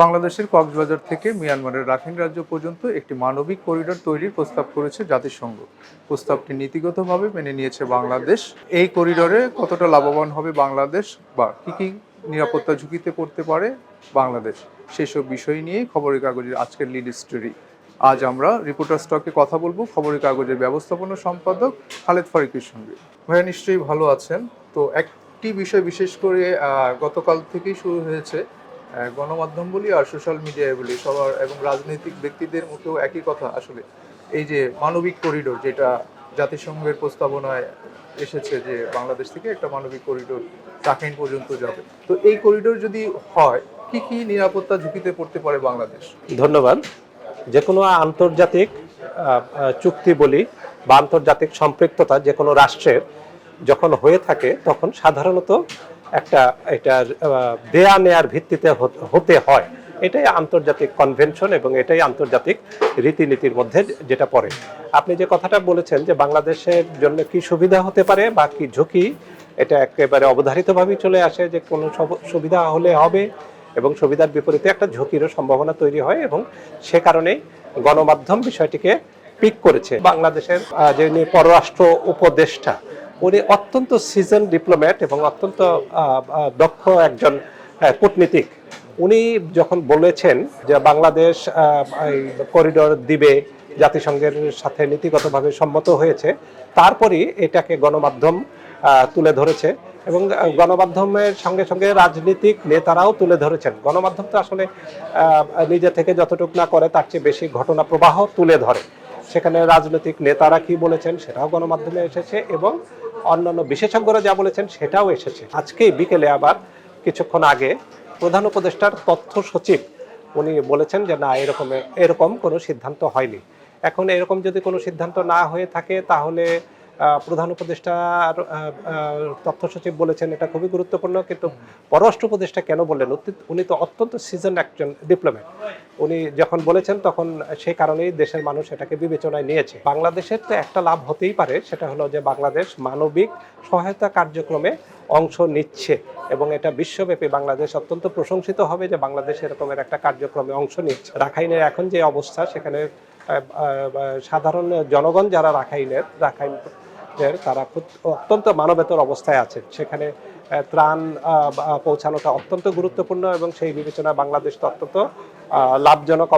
বাংলাদেশের কক্সবাজার থেকে মিয়ানমারের রাখাইন রাজ্য পর্যন্ত একটি মানবিক করিডোর তৈরির প্রস্তাব করেছে জাতিসংঘ। প্রস্তাবটি নীতিগতভাবে মেনে নিয়েছে বাংলাদেশ। এই করিডোরে কতটা লাভবান হবে বাংলাদেশ বা কী কী নিরাপত্তা ঝুঁকিতে পড়তে পারে বাংলাদেশ, সেসব বিষয় নিয়ে খবরের কাগজের আজকের লিড স্টোরি আজ আমরা রিপোর্টার স্টকে কথা বলব। খবরের কাগজের ব্যবস্থাপনা সম্পাদক খালেদ ফারিকের সঙ্গে। ভাইয়া, নিশ্চয়ই ভালো আছেন। তো একটি বিষয় বিশেষ করে গতকাল থেকেই শুরু হয়েছে। গণমাধ্যম বলি আর সোশ্যাল মিডিয়ায় বলি সবার এবং রাজনৈতিক ব্যক্তিদের মুখেও একই কথা। আসলে এই যে মানবিক করিডোর যেটা জাতিসংঘের প্রস্তাবনায় এসেছে যে বাংলাদেশ থেকে একটা মানবিক করিডোর রাখাইন পর্যন্ত যাবে। তো এই করিডোর যদি হয়, কি কি নিরাপত্তা ঝুঁকিতে পড়তে পারে বাংলাদেশ? ধন্যবাদ। যে কোনো আন্তর্জাতিক চুক্তি বলি বা আন্তর্জাতিক সম্পৃক্ততা যে কোনো রাষ্ট্রের যখন হয়ে থাকে, তখন সাধারণত একটা এটা দেয়া নেয়ার ভিত্তিতে হত- হয়। এটাই আন্তর্জাতিক কনভেনশন এবং এটাই আন্তর্জাতিক রীতিনীতির মধ্যে যেটা পড়ে। আপনি যে কথাটা বলেছেন যে বাংলাদেশের জন্য কি সুবিধা হতে পারে বা কি ঝুঁকি, এটা একেবারে অবধারিতভাবেই চলে আসে যে কোনো সব- সুবিধা হলে হবে এবং সুবিধার বিপরীতে একটা ঝুঁকিরও সম্ভাবনা তৈরি হয় এবং সে কারণেই গণমাধ্যম বিষয়টিকে পিক করেছে। বাংলাদেশের যিনি পররাষ্ট্র উপদেষ্টা উনি অত্যন্ত সিজন ডিপ্লোম্যাট এবং অত্যন্ত দক্ষ একজন কূটনীতিক। উনি যখন বলেছেন যে বাংলাদেশ করিডোর দিবে জাতিসংঘের সাথে নীতিগতভাবে সম্মত হয়েছে, তারপরই এটাকে গণমাধ্যম তুলে ধরেছে এবং গণমাধ্যমের সঙ্গে সঙ্গে রাজনীতিক নেতারাও তুলে ধরেছেন। গণমাধ্যম তো আসলে নিজে থেকে যতটুকু না করে তার চেয়ে বেশি ঘটনা প্রবাহ তুলে ধরে। সেখানে রাজনৈতিক নেতারা কি বলেছেন সেটাও গণমাধ্যমে এসেছে এবং অন্যান্য বিশেষজ্ঞরা যা বলেছেন সেটাও এসেছে। আজকেই বিকেলে আবার কিছুক্ষণ আগে প্রধান উপদেষ্টার তথ্য সচিব উনি বলেছেন যে, না, এরকম এরকম কোনো সিদ্ধান্ত হয়নি। এখন এরকম যদি কোনো সিদ্ধান্ত না হয়ে থাকে, তাহলে প্রধান উপদেষ্টার তথ্য সচিব বলেছেন এটা খুবই গুরুত্বপূর্ণ, কিন্তু পররাষ্ট্র উপদেষ্টা কেন বললেন? উনি- তো অত্যন্ত সিজন একজন ডিপ্লোম্যাট উনি যখন বলেছেন তখন সেই কারণেই দেশের মানুষ এটাকে বিবেচনায় নিয়েছে। বাংলাদেশের তো একটা লাভ হতেই পারে, সেটা হলো যে বাংলাদেশ মানবিক সহায়তা কার্যক্রমে অংশ নিচ্ছে এবং এটা বিশ্বব্যাপী বাংলাদেশ অত্যন্ত প্রশংসিত হবে যে বাংলাদেশ এরকমের একটা কার্যক্রমে অংশ নিচ্ছে। রাখাইনের এখন যে অবস্থা, সেখানে সাধারণ জনগণ যারা রাখাইনের রাখাইনের তারা অত্যন্ত মানবেতর অবস্থায় আছে সেখানে ত্রাণ পৌঁছানোটা অত্যন্ত গুরুত্বপূর্ণ এবং সেই বিবেচনায় বাংলাদেশ তো অত্যন্ত লাভজনক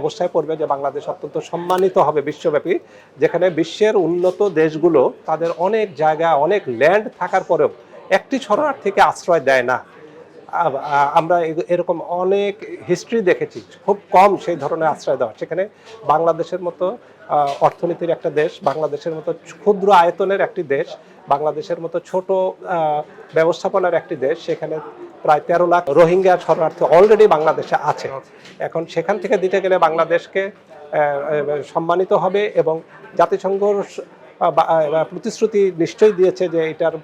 অবস্থায় পড়বে যে বাংলাদেশ অত্যন্ত সম্মানিত হবে বিশ্বব্যাপী। যেখানে বিশ্বের উন্নত দেশগুলো তাদের অনেক জায়গা, অনেক ল্যান্ড থাকার পরেও একটি শরণার্থীকে আশ্রয় দেয় না। আমরা এরকম অনেক হিস্ট্রি দেখেছি, খুব কম সেই ধরনের আশ্রয় দেওয়া সেখানে বাংলাদেশের মতো অর্থনীতির একটা দেশ, বাংলাদেশের মতো ক্ষুদ্র আয়তনের একটি দেশ, বাংলাদেশের মতো ছোট ব্যবস্থাপনার একটি দেশ, সেখানে প্রায় তেরো লাখ রোহিঙ্গা শরণার্থী অলরেডি বাংলাদেশে আছে। এখন সেখান থেকে দিতে গেলে বাংলাদেশকে সম্মানিত হবে এবং জাতিসংঘ প্রতিশ্রুতি নিশ্চয়ই দিয়েছে যে এটার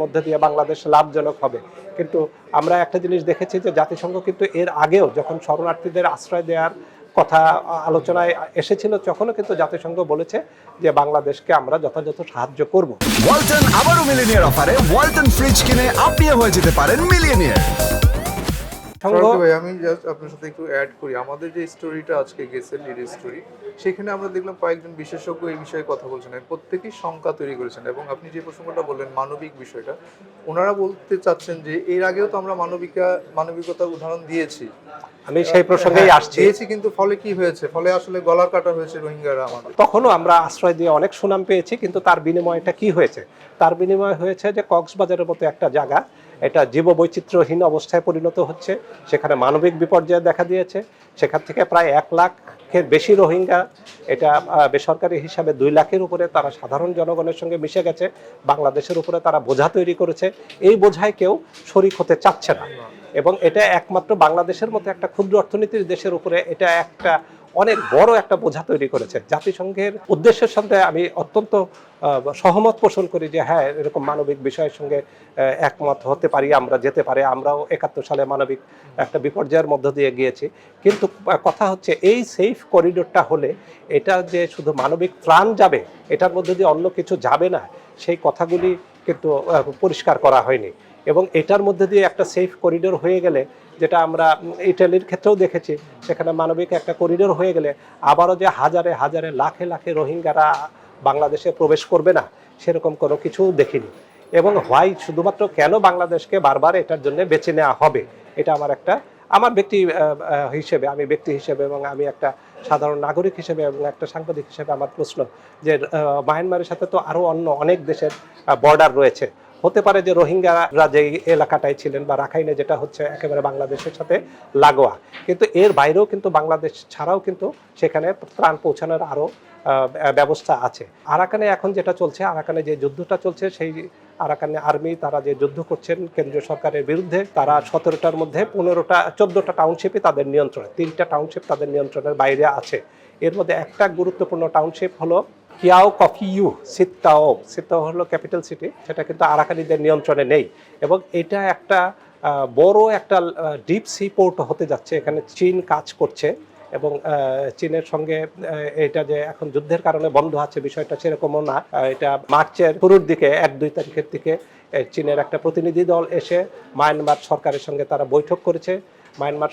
মধ্যে দিয়ে বাংলাদেশ লাভজনক হবে। কিন্তু আমরা একটা জিনিস দেখেছি যে জাতিসংঘ কিন্তু এর আগেও যখন শরণার্থীদের আশ্রয় দেওয়ার কথা আলোচনায় এসেছিল, তখনও কিন্তু জাতিসংঘ বলেছে যে বাংলাদেশকে আমরা যথাযথ সাহায্য করব। ওয়ালটন আবারও মিলিনিয়ার অফারে, ওয়ালটন ফ্রিজ কিনে আপনিও হয়ে যেতে পারেন মিলিয়নিয়ার। ভাই আমি জাস্ট আপনার সাথে একটু অ্যাড করি। আমাদের যে স্টোরিটা আজকে গেছে লিড স্টোরি সেখানে আমরা দেখলাম কয়েকজন বিশেষজ্ঞ এই বিষয়ে কথা বলছেন প্রত্যেকেই শঙ্কা তৈরি করেছেন এবং আপনি যে প্রসঙ্গটা বললেন মানবিক বিষয়টা ওনারা বলতে চাচ্ছেন যে এর আগেও তো আমরা মানবিকা মানবিকতার উদাহরণ দিয়েছি। আমি সেই প্রসঙ্গেই হ্যাঁ, আসছি। দিয়েছি কিন্তু ফলে কি হয়েছে? ফলে আসলে গলার কাটা হয়েছে রোহিঙ্গারা আমাদের। তখনও আমরা আশ্রয় দিয়ে অনেক সুনাম পেয়েছি কিন্তু তার বিনিময়টা কি হয়েছে? তার বিনিময় হয়েছে যে কক্সবাজারের মতো একটা জায়গা এটা জীববৈচিত্র্যহীন অবস্থায় পরিণত হচ্ছে। সেখানে মানবিক বিপর্যয় দেখা দিয়েছে। সেখান থেকে প্রায় এক লাখের বেশি রোহিঙ্গা এটা বেসরকারি হিসাবে দুই লাখের উপরে তারা সাধারণ জনগণের সঙ্গে মিশে গেছে। বাংলাদেশের উপরে তারা বোঝা তৈরি করেছে। এই বোঝায় কেউ শরিক হতে চাচ্ছে না। এবং এটা একমাত্র বাংলাদেশের মতো একটা ক্ষুদ্র অর্থনীতির দেশের উপরে এটা একটা অনেক বড় একটা বোঝা তৈরি করেছে। জাতিসংঘের উদ্দেশ্যের সঙ্গে আমি অত্যন্ত সহমত পোষণ করি যে হ্যাঁ এরকম মানবিক বিষয়ের সঙ্গে একমত হতে পারি, আমরা যেতে পারি, আমরাও একাত্তর সালে মানবিক একটা বিপর্যয়ের মধ্য দিয়ে গিয়েছি। কিন্তু কথা হচ্ছে এই সেফ করিডোরটা হলে এটা যে শুধু মানবিক ত্রাণ যাবে, এটার মধ্যে দিয়ে অন্য কিছু যাবে না, সেই কথাগুলি কিন্তু পরিষ্কার করা হয়নি। এবং এটার মধ্যে দিয়ে একটা সেফ করিডোর হয়ে গেলে, যেটা আমরা ইটালির ক্ষেত্রেও দেখেছি, সেখানে মানবিক একটা করিডোর হয়ে গেলে আবারও যে হাজারে হাজারে লাখে লাখে রোহিঙ্গারা বাংলাদেশে প্রবেশ করবে না, সেরকম কোনো কিছু দেখিনি। এবং হোয়াই শুধুমাত্র কেন বাংলাদেশকে বারবার এটার জন্য বেছে নেওয়া হবে, এটা আমার একটা, আমার ব্যক্তি হিসেবে, আমি ব্যক্তি হিসেবে এবং আমি একটা সাধারণ নাগরিক হিসেবে এবং একটা সাংবাদিক হিসেবে আমার প্রশ্ন যে মায়ানমারের সাথে তো আরও অন্য অনেক দেশের বর্ডার রয়েছে। হতে পারে যে রোহিঙ্গারা যে এলাকাটায় ছিলেন বা রাখাইনে যেটা হচ্ছে একেবারে বাংলাদেশের সাথে লাগোয়া। কিন্তু এর বাইরেও কিন্তু বাংলাদেশ ছাড়াও কিন্তু সেখানে ত্রাণ পৌঁছানোর আরও ব্যবস্থা আছে। আরাকানে এখন যেটা চলছে, আরাকানে যে যুদ্ধটা চলছে, সেই আরাকানে আর্মি তারা যে যুদ্ধ করছেন, কেন্দ্রীয় সরকারের বিরুদ্ধে তারা সতেরোটার মধ্যে পনেরোটা, চোদ্দোটা টাউনশিপই তাদের নিয়ন্ত্রণে, তিনটা টাউনশিপ তাদের নিয়ন্ত্রণের বাইরে আছে। এর মধ্যে একটা গুরুত্বপূর্ণ টাউনশিপ হলো কিয়াও কফি ইউ, সিত্তাও সিত্তাও হলো ক্যাপিটাল সিটি, সেটা কিন্তু আরাকানিদের নিয়ন্ত্রণে নেই। এবং এটা একটা বড় একটা ডিপ সি পোর্ট হতে যাচ্ছে, এখানে চীন কাজ করছে। এবং চীনের সঙ্গে এটা যে এখন যুদ্ধের কারণে বন্ধ আছে বিষয়টা সেরকমও না। এটা মার্চের শুরুর দিকে, এক, দুই তারিখের দিকে চীনের একটা প্রতিনিধি দল এসে মায়ানমার সরকারের সঙ্গে তারা বৈঠক করেছে। মায়ানমার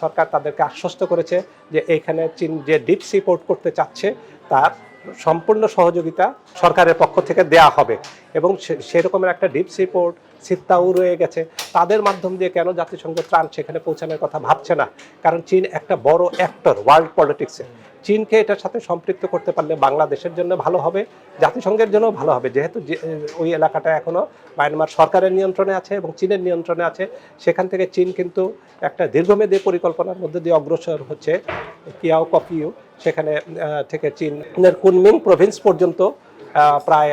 সরকার- তাদেরকে আশ্বস্ত করেছে যে এইখানে চীন যে ডিপ সি পোর্ট করতে চাচ্ছে, তার সম্পূর্ণ সহযোগিতা সরকারের পক্ষ থেকে দেয়া হবে। এবং সেরকমের একটা ডিপ সি পোর্ট সিত্তাও রয়ে গেছে। তাদের মাধ্যম দিয়ে কেন জাতিসংঘ ত্রাণ সেখানে পৌঁছানোর কথা ভাবছে না? কারণ চীন একটা বড় অ্যাক্টর ওয়ার্ল্ড পলিটিক্সে চীনকে এটার সাথে সম্পৃক্ত করতে পারলে বাংলাদেশের জন্য ভালো হবে, জাতিসংঘের জন্য ভালো হবে। যেহেতু ওই এলাকাটা এখনও মায়ানমার সরকারের নিয়ন্ত্রণে আছে এবং চীনের নিয়ন্ত্রণে আছে, সেখান থেকে চীন কিন্তু একটা দীর্ঘমেয়াদী পরিকল্পনার মধ্যে দিয়ে অগ্রসর হচ্ছে কিয়াও কপিউ সেখানে থেকে চীনের কুনমিং প্রভিন্স পর্যন্ত প্রায়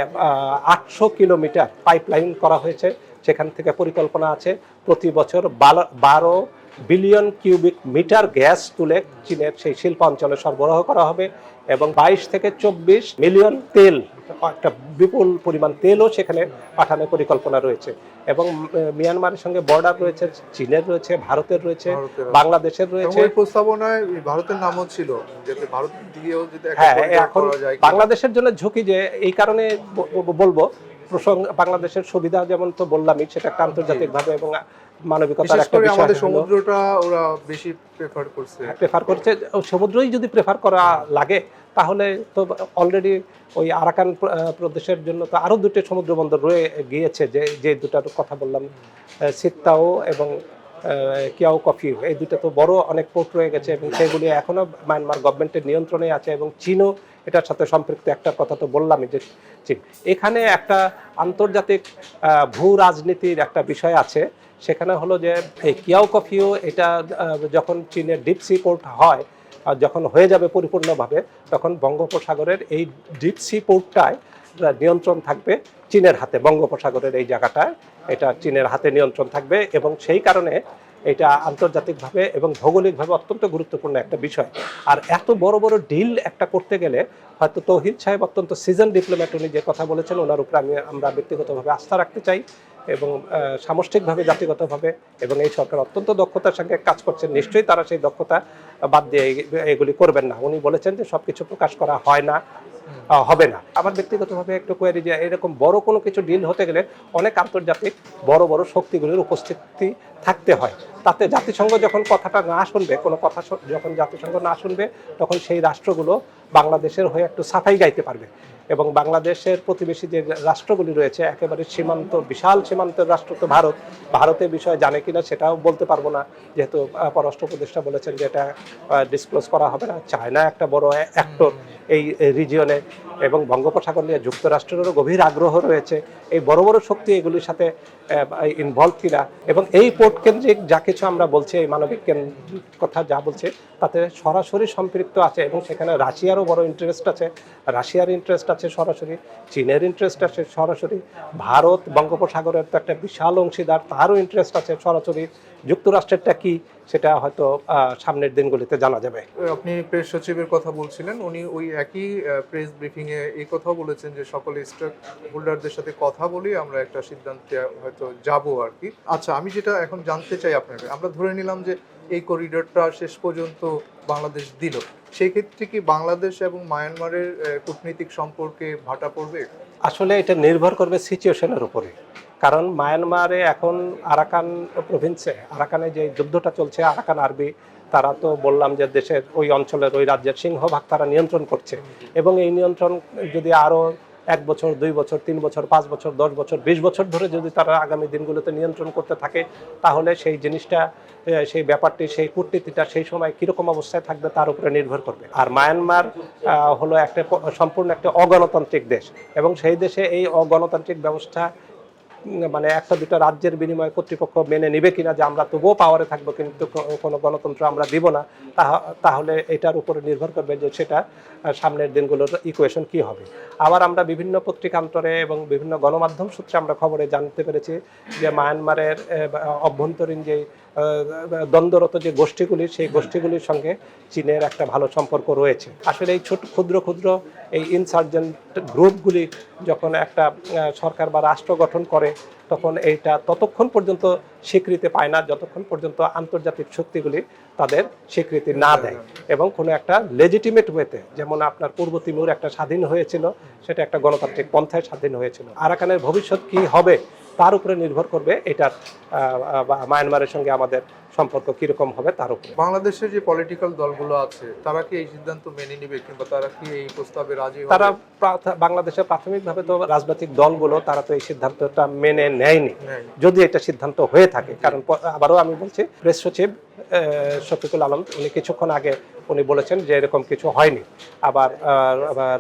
আটশো কিলোমিটার পাইপলাইন করা হয়েছে। সেখান থেকে পরিকল্পনা আছে প্রতি বছর বারো বিলিয়ন কিউবিক মিটার গ্যাস তুলে চীনের সেই শিল্পাঞ্চলে সরবরাহ করা হবে এবং বাইশ থেকে চব্বিশ মিলিয়ন তেল একটা বিপুল পরিমাণ তেলও সেখানে পাঠানোর পরিকল্পনা রয়েছে। এবং মিয়ানমারের সঙ্গে বর্ডার রয়েছে চীনের রয়েছে ভারতের রয়েছে বাংলাদেশের রয়েছে। প্রস্তাবনায় ভারতের নামও ছিল যাতে ভারত দিয়েও যদি হ্যাঁ এখন বাংলাদেশের জন্য ঝুঁকি যে এই কারণে বলব প্রসঙ্গ বাংলাদেশের সুবিধা যেমন তো বললামই সেটা একটা আন্তর্জাতিকভাবে এবং মানবিকতার একটা বিষয় আমাদের সমুদ্রটা ওরা বেশি প্রেফার করছে। প্রেফার করছে। সমুদ্রই যদি প্রেফার করা লাগে তাহলে তো অলরেডি ওই আরাকান প্রদেশের জন্য তো আরও দুটো সমুদ্র বন্দর রয়ে গিয়েছে যে যে দুটার কথা বললাম সিত্তাও এবং কিয়াও কফি এই দুটো তো বড় অনেক পোর্ট রয়ে গেছে এবং সেগুলি এখনও মায়ানমার গভর্নমেন্টের নিয়ন্ত্রণে আছে এবং চীনও এটার সাথে সম্পৃক্ত। একটা কথা তো বললামই যে, চীন। এখানে একটা আন্তর্জাতিক ভূ রাজনীতির একটা বিষয় আছে। সেখানে হলো যে, এই কিয়াও কফিও এটা যখন চীনের ডিপ সি পোর্ট হয় যখন হয়ে যাবে পরিপূর্ণভাবে, তখন বঙ্গোপসাগরের এই ডিপ সি পোর্টটায় নিয়ন্ত্রণ থাকবে চীনের হাতে। বঙ্গোপসাগরের এই জায়গাটায় এটা চীনের হাতে নিয়ন্ত্রণ থাকবে এবং সেই কারণে এটা আন্তর্জাতিকভাবে এবং ভৌগোলিকভাবে অত্যন্ত গুরুত্বপূর্ণ একটা বিষয়। আর এত বড় বড় ডিল একটা করতে গেলে হয়তো তৌহিদ সাহেব অত্যন্ত সিজন ডিপ্লোম্যাট উনি যে কথা বলেছেন, ওনার উপরে আমি আমরা ব্যক্তিগতভাবে আস্থা রাখতে চাই। এবং সামষ্টিকভাবে, জাতিগতভাবে এবং এই সরকার অত্যন্ত দক্ষতার সঙ্গে কাজ করছেন, নিশ্চয়ই তারা সেই দক্ষতা বাদ দিয়ে এগুলি করবেন না। উনি বলেছেন যে সব কিছু প্রকাশ করা হয় না হবে না। আমার ব্যক্তিগতভাবে একটু কোয়ারি যে এরকম বড় কোনো কিছু ডিল হতে গেলে অনেক আন্তর্জাতিক বড় বড় শক্তিগুলির উপস্থিতি থাকতে হয়। তাতে জাতিসংঘ যখন কথাটা না শুনবে, কোনো কথা যখন জাতিসংঘ না শুনবে, তখন সেই রাষ্ট্রগুলো বাংলাদেশের হয়ে একটু সাফাই গাইতে পারবে। এবং বাংলাদেশের প্রতিবেশী যে রাষ্ট্রগুলি রয়েছে একেবারে সীমান্ত বিশাল সীমান্তের রাষ্ট্র তো ভারত। ভারতের বিষয়ে জানে কিনা সেটাও বলতে পারব না। যেহেতু পররাষ্ট্র উপদেষ্টা বলেছেন যে এটা ডিসক্লোজ করা হবে না। চায়না একটা বড় অ্যাক্টর এই রিজিয়নে এবং বঙ্গোপসাগর নিয়ে যুক্তরাষ্ট্রেরও গভীর আগ্রহ রয়েছে। এই বড় বড় শক্তি এগুলির সাথে ইনভলভ কিনা এবং এই পোর্ট কেন্দ্রিক যা কিছু আমরা বলছি, এই মানবিক কেন্দ্রিক কথা যা বলছে, তাতে সরাসরি সম্পৃক্ত আছে এবং সেখানে রাশিয়ারও বড় ইন্টারেস্ট আছে। রাশিয়ার ইন্টারেস্ট আছে সরাসরি, চীনের ইন্টারেস্ট আছে সরাসরি, ভারত বঙ্গোপসাগরের তো একটা বিশাল অংশীদার, তারও ইন্টারেস্ট আছে সরাসরি। যুক্তরাষ্ট্রেরটা কি, সেটা হয়তো সামনের দিনগুলিতে জানা যাবে। আপনি প্রেস সচিবের কথা বলছিলেন, উনি ওই একই প্রেস ব্রিফিং এই কথাও বলেছেন যে সকল স্টেক হোল্ডারদের সাথে কথা বলি আমরা একটা সিদ্ধান্তে হয়তো যাব আর কি। আচ্ছা আমি যেটা এখন জানতে চাই আপনাকে, আমরা ধরে নিলাম যে এই করিডোরটা শেষ পর্যন্ত বাংলাদেশ দিল। সেই ক্ষেত্রে কি বাংলাদেশ এবং মায়ানমারের কূটনীতিক সম্পর্কে ভাটা পড়বে? আসলে এটা নির্ভর করবে সিচুয়েশনের উপরে। কারণ মায়ানমারে এখন আরাকান প্রভিন্সে, আরাকানে যে যুদ্ধটা চলছে, আরাকান আর্মি তারা তো বললাম যে দেশের ওই অঞ্চলের ওই রাজ্যের সিংহভাগ তারা নিয়ন্ত্রণ করছে। এবং এই নিয়ন্ত্রণ যদি আরও এক বছর, দুই বছর, তিন বছর, পাঁচ বছর, দশ বছর, বিশ বছর ধরে যদি তারা আগামী দিনগুলোতে নিয়ন্ত্রণ করতে থাকে, তাহলে সেই জিনিসটা সেই ব্যাপারটি, সেই কূটনীতিটা সেই সময় কীরকম অবস্থায় থাকবে তার উপরে নির্ভর করবে। আর মায়ানমার হলো একটা সম্পূর্ণ একটা অগণতান্ত্রিক দেশ। এবং সেই দেশে এই অগণতান্ত্রিক ব্যবস্থা মানে একটা দুটো রাজ্যের বিনিময়ে কর্তৃপক্ষ মেনে নেবে কিনা যে আমরা তবুও পাওয়ারে থাকব কিন্তু কোনো গণতন্ত্র আমরা দিব না, তাহা- তাহলে এটার উপরে নির্ভর করবে যে সেটা সামনের দিনগুলোর ইকুয়েশন কি হবে। আবার আমরা বিভিন্ন পত্রিকান্তরে এবং বিভিন্ন গণমাধ্যম সূত্রে আমরা খবরে জানতে পেরেছি যে মায়ানমারের অভ্যন্তরীণ যে দ্বন্দ্বরত যে গোষ্ঠীগুলি, সেই গোষ্ঠীগুলির সঙ্গে চীনের একটা ভালো সম্পর্ক রয়েছে। আসলে এই ছোট, ক্ষুদ্র ক্ষুদ্র এই ইনসার্জেন্ট গ্রুপগুলি যখন একটা সরকার বা রাষ্ট্র গঠন করে তখন এইটা ততক্ষণ পর্যন্ত স্বীকৃতি পায় না, যতক্ষণ পর্যন্ত আন্তর্জাতিক শক্তিগুলি তাদের স্বীকৃতি না দেয়। এবং কোনো একটা লেজিটিমেট ওয়েতে যেমন আপনার পূর্ব তিমুর একটা স্বাধীন হয়েছিল, সেটা একটা গণতান্ত্রিক পন্থায় স্বাধীন হয়েছিল। আরাকানের ভবিষ্যৎ কি হবে, তার উপরে নির্ভর করবে এটার মায়ানমারের সঙ্গে আমাদের সম্পর্ক কীরকম হবে তার উপরে। বাংলাদেশের যে পলিটিক্যাল দলগুলো আছে তারা কি এই সিদ্ধান্ত মেনে নেবে কিংবা তারা কি এই প্রস্তাবে রাজি তারা বাংলাদেশের প্রাথমিকভাবে তো রাজনৈতিক দলগুলো তারা তো এই সিদ্ধান্তটা মেনে নেয়নি। যদি এটা সিদ্ধান্ত হয়ে থাকে কারণ আবারও আমি বলছি প্রেস সচিব শফিকুল আলম উনি কিছুক্ষণ আগে উনি বলেছেন যে এরকম কিছু হয়নি। আবার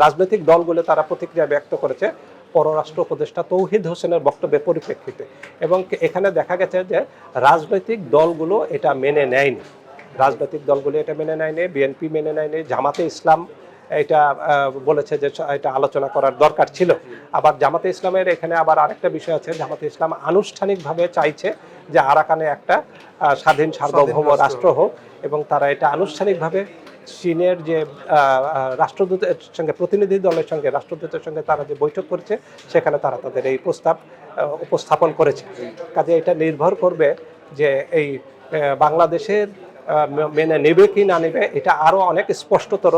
রাজনৈতিক দলগুলো তারা প্রতিক্রিয়া ব্যক্ত করেছে পররাষ্ট্র উপদেষ্টা তৌহিদ হোসেনের বক্তব্যের পরিপ্রেক্ষিতে। এবং এখানে দেখা গেছে যে রাজনৈতিক দলগুলো এটা মেনে নেয়নি। রাজনৈতিক দলগুলো এটা মেনে নেয়নি বিএনপি মেনে নেয়নি জামাতে ইসলাম এটা বলেছে যে এটা আলোচনা করার দরকার ছিল। আবার জামাতে ইসলামের এখানে আবার আরেকটা বিষয় আছে জামাতে ইসলাম আনুষ্ঠানিকভাবে চাইছে যে আরাকানে একটা স্বাধীন সার্বভৌম রাষ্ট্র। হোক এবং তারা এটা আনুষ্ঠানিকভাবে চীনের যে রাষ্ট্রদূতের সঙ্গে, প্রতিনিধি দলের সঙ্গে, রাষ্ট্রদূতের সঙ্গে তারা যে বৈঠক করেছে, সেখানে তারা তাদের এই প্রস্তাব উপস্থাপন করেছে। কাজে এটা নির্ভর করবে যে এই বাংলাদেশের মেনে নেবে কি না নেবে, এটা আরও অনেক স্পষ্টতর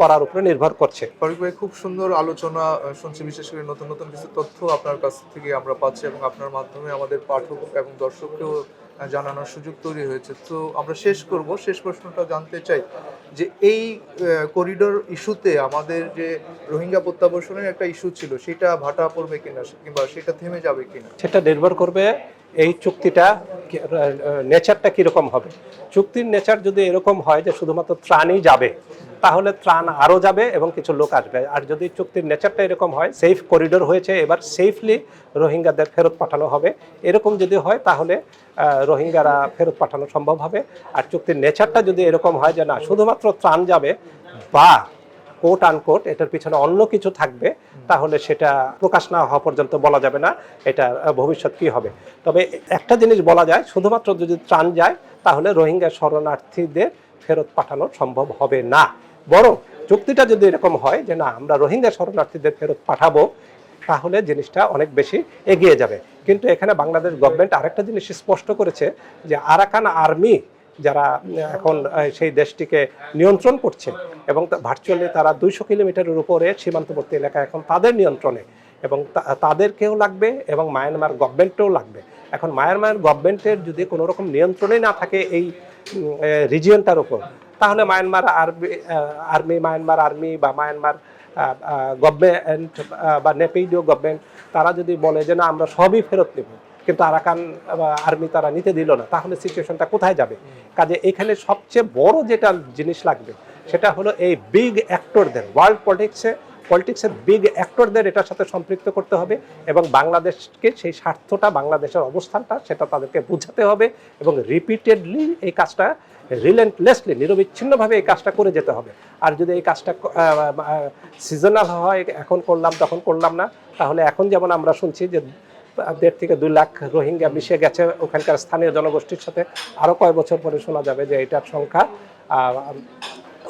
করার উপরে নির্ভর করছে। ফারুক ভাই, খুব সুন্দর আলোচনা শুনছি বিশেষ করে নতুন নতুন কিছু তথ্য আপনার কাছ থেকে আমরা পাচ্ছি এবং আপনার মাধ্যমে আমাদের পাঠক এবং দর্শককেও জানানোর সুযোগ তৈরি হয়েছে। তো আমরা শেষ করব। শেষ প্রশ্নটা জানতে চাই যে এই করিডোর ইস্যুতে আমাদের যে রোহিঙ্গা প্রত্যাবর্ষণের একটা ইস্যু ছিল, সেটা ভাটা পড়বে কিনা কিংবা সেটা থেমে যাবে কিনা? সেটা নির্ভর করবে এই চুক্তিটা নেচারটা কীরকম হবে? চুক্তির নেচার যদি এরকম হয় যে শুধুমাত্র ত্রাণই যাবে, তাহলে ত্রাণ আরও যাবে এবং কিছু লোক আসবে। আর যদি চুক্তির নেচারটা এরকম হয় সেফ করিডোর হয়েছে, এবার সেফলি রোহিঙ্গাদের ফেরত পাঠানো হবে। এরকম যদি হয়, তাহলে রোহিঙ্গারা ফেরত পাঠানো সম্ভব হবে। আর চুক্তির নেচারটা যদি এরকম হয় যে না, শুধুমাত্র ত্রাণ যাবে বা কোট আনকোট এটার পিছনে অন্য কিছু থাকবে, তাহলে সেটা প্রকাশ না হওয়া পর্যন্ত বলা যাবে না, এটা ভবিষ্যৎ কি হবে। তবে একটা জিনিস বলা যায়, শুধুমাত্র যদি ত্রাণ যায়, তাহলে রোহিঙ্গা শরণার্থীদের ফেরত পাঠানো সম্ভব হবে না। বরং চুক্তিটা যদি এরকম হয় যে না, আমরা রোহিঙ্গা শরণার্থীদের ফেরত পাঠাবো, তাহলে জিনিসটা অনেক বেশি এগিয়ে যাবে। কিন্তু এখানে বাংলাদেশ গভর্নমেন্ট আরেকটা জিনিস স্পষ্ট করেছে যে আরাকান আর্মি যারা এখন সেই দেশটিকে নিয়ন্ত্রণ করছে এবং ভার্চুয়ালি তারা দুইশো কিলোমিটারের উপরে সীমান্তবর্তী এলাকা এখন তাদের নিয়ন্ত্রণে এবং তাদেরকেও লাগবে এবং মায়ানমার গভর্নমেন্টও লাগবে। এখন মায়ানমার গভর্নমেন্টের যদি কোনো রকম নিয়ন্ত্রণই না থাকে এই রিজিয়নটার উপর, তাহলে Myanmar army army, Myanmar army বা মায়ানমার গভর্নমেন্ট বা নেপিডিও গভর্নমেন্ট তারা যদি বলে যে না, আমরা সবই ফেরত নেব কিন্তু আরাকান আর্মি তারা নিতে দিল না। তাহলে সিচুয়েশনটা কোথায় যাবে? কাজে এখানে সবচেয়ে বড় যেটা জিনিস লাগবে, সেটা হলো এই বিগ অ্যাক্টরদের ওয়ার্ল্ড পলিটিক্সে পলিটিক্সের বিগ অ্যাক্টরদের এটার সাথে সম্পৃক্ত করতে হবে এবং বাংলাদেশকে সেই স্বার্থটা, বাংলাদেশের অবস্থানটা, সেটা তাদেরকে বোঝাতে হবে এবং রিপিটেডলি এই কাজটা রিলেন্টলেসলি নিরবিচ্ছিন্নভাবে এই কাজটা করে যেতে হবে। আর যদি এই কাজটা সিজনাল হয়, এখন করলাম, তখন করলাম না, তাহলে এখন যেমন আমরা শুনছি যে দেড় থেকে দুই লাখ রোহিঙ্গা মিশে গেছে। ওখানকার স্থানীয় জনগোষ্ঠীর সাথে আরও কয় বছর পরে শোনা যাবে যে এটার সংখ্যা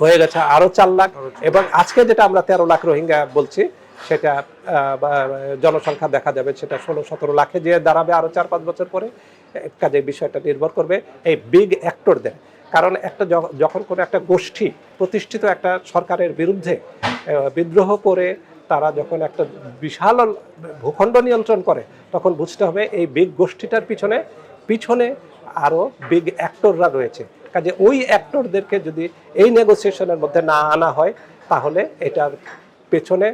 হয়ে গেছে আরও চার লাখ। এবং আজকে যেটা আমরা তেরো লাখ রোহিঙ্গা বলছি সেটা জনসংখ্যা দেখা যাবে সেটা ষোলো সতেরো লাখে যে দাঁড়াবে আরও চার পাঁচ বছর পরে। কাজে বিষয়টা নির্ভর করবে এই বিগ অ্যাক্টরদের। কারণ একটা যখন কোনো একটা গোষ্ঠী প্রতিষ্ঠিত একটা সরকারের বিরুদ্ধে বিদ্রোহ করে তারা যখন একটা বিশাল ভূখণ্ড নিয়ন্ত্রণ করে, তখন বুঝতে হবে এই বিগ গোষ্ঠীটার পিছনে পিছনে আরও বিগ অ্যাক্টররা রয়েছে। কাজে ওই অ্যাক্টরদেরকে যদি এই নেগোসিয়েশনের মধ্যে না আনা হয়, তাহলে এটার পেছনে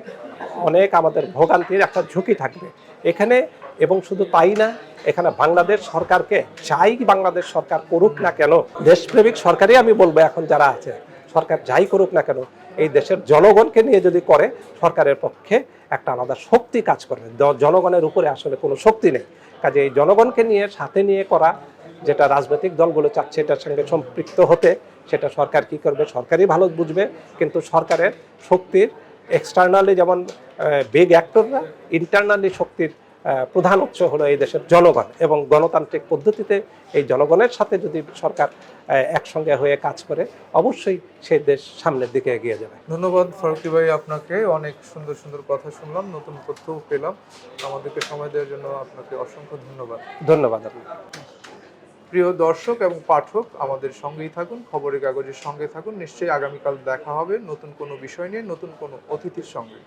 অনেক আমাদের ভোগান্তির একটা ঝুঁকি থাকবে। এখানে এবং শুধু তাই না, এখানে বাংলাদেশ সরকারকে, যাই বাংলাদেশ সরকার করুক না কেন, দেশপ্রেমিক সরকারই আমি বলব এখন যারা আছে, সরকার যাই করুক না কেন এই দেশের জনগণকে নিয়ে যদি করে, সরকারের পক্ষে একটা আলাদা শক্তি কাজ করবে জনগণের উপরে আসলে কোনো শক্তি নেই। কাজে এই জনগণকে নিয়ে, সাথে নিয়ে করা যেটা রাজনৈতিক দলগুলো চাচ্ছে, এটার সঙ্গে সম্পৃক্ত হতে, সেটা সরকার কি করবে? সরকারই ভালো বুঝবে। কিন্তু সরকারের শক্তির এক্সটার্নালি যেমন বিগ অ্যাক্টররা ইন্টারনালি শক্তির প্রধান উৎস হলো এই দেশের জনগণ এবং গণতান্ত্রিক পদ্ধতিতে এই জনগণের সাথে যদি সরকার একসঙ্গে হয়ে কাজ করে অবশ্যই সেই দেশ সামনের দিকে এগিয়ে যাবে। ধন্যবাদ ফারুকি ভাই আপনাকে। অনেক সুন্দর সুন্দর কথা শুনলাম নতুন তথ্যও পেলাম। আমাদেরকে সময় দেওয়ার জন্য আপনাকে অসংখ্য ধন্যবাদ। ধন্যবাদ। আপনাকে প্রিয় দর্শক এবং পাঠক আমাদের সঙ্গেই থাকুন খবরের কাগজের সঙ্গে থাকুন। নিশ্চয়ই আগামীকাল দেখা হবে নতুন কোনো বিষয় নিয়ে নতুন কোনো অতিথির সঙ্গে।